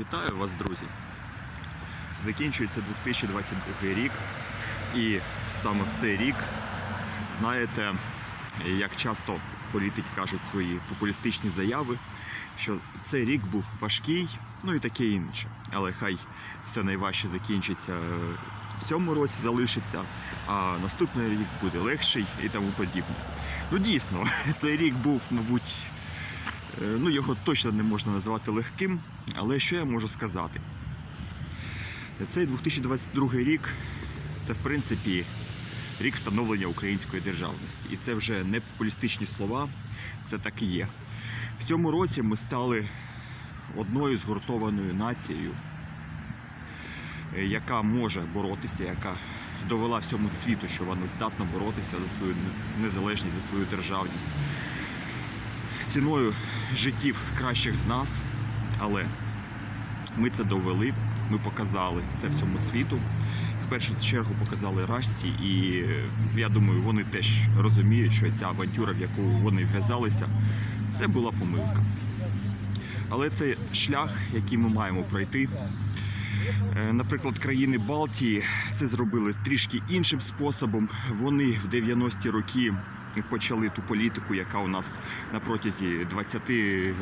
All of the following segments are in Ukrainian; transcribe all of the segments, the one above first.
Вітаю вас, друзі! Закінчується 2022 рік, і саме в цей рік, знаєте, як часто політики кажуть свої популістичні заяви, що цей рік був важкий, ну і таке інше. Але хай все найважче закінчиться в цьому році, залишиться, а наступний рік буде легший і тому подібне. Ну дійсно, цей рік був, мабуть. Е, Ну, його точно не можна назвати легким, але що я можу сказати? Цей 2022 рік це, в принципі, рік встановлення української державності. І це вже не популістичні слова, це так і є. В цьому році ми стали одною згуртованою нацією, е, яка може боротися, яка довела всьому світу, що вона здатна боротися за свою незалежність, за свою державність ціною життів кращих з нас, але ми це довели, ми показали це всьому світу. В першу чергу показали рашці, і я думаю, вони теж розуміють, що ця авантюра, в яку вони вв'язалися, це була помилка. Але це шлях, який ми маємо пройти. Е, Наприклад, країни Балтії це зробили трішки іншим способом. Вони в 90-ті роки почали ту політику, яка у нас на протязі 20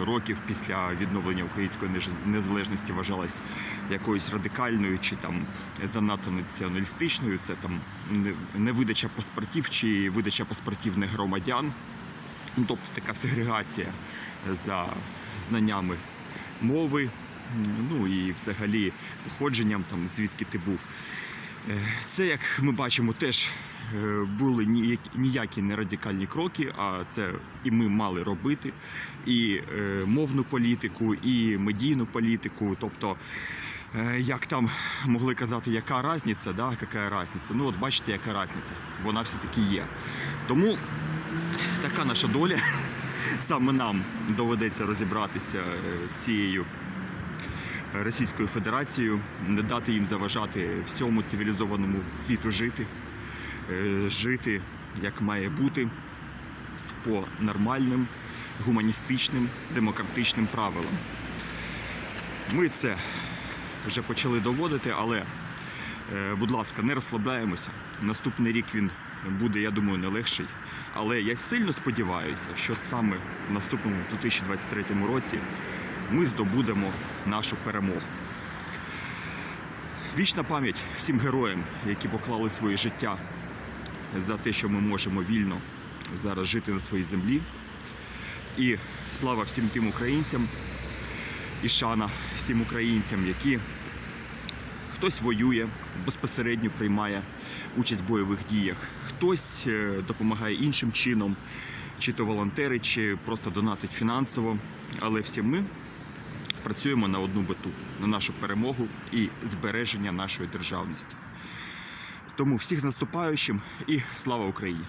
років після відновлення української незалежності вважалась якоюсь радикальною чи там занадто націоналістичною. Це там не- невидача паспортів чи видача паспортів не громадян. Ну, тобто така сегрегація за знаннями мови, ну і взагалі походженням, там, звідки ти був. Е, Це, як ми бачимо, теж були ніякі, не радикальні кроки, а це і ми мали робити. І е, мовну політику, і медійну політику. Тобто, е, як там могли казати, яка різниця, да? яка різниця? Ну, от бачите, яка різниця. Вона все-таки є. Тому така наша доля. Саме нам доведеться розібратися е, з цією Російською Федерацією, не дати їм заважати всьому цивілізованому світу жити, е, жити як має бути по нормальним, гуманістичним, демократичним правилам. Ми це вже почали доводити, але, е, будь ласка, не розслабляємося. Наступний рік він буде, я думаю, не легший. Але я сильно сподіваюся, що саме в наступному 2023 році ми здобудемо нашу перемогу. Вічна пам'ять всім героям, які поклали своє життя за те, що ми можемо вільно зараз жити на своїй землі. І слава всім тим українцям, і шана всім українцям, які хтось воює, безпосередньо приймає участь в бойових діях, хтось е, допомагає іншим чином, чи то волонтери, чи просто донатить фінансово. Але всі ми працюємо на одну мету на нашу перемогу і збереження нашої державності. Тому всіх з наступаючим і слава Україні!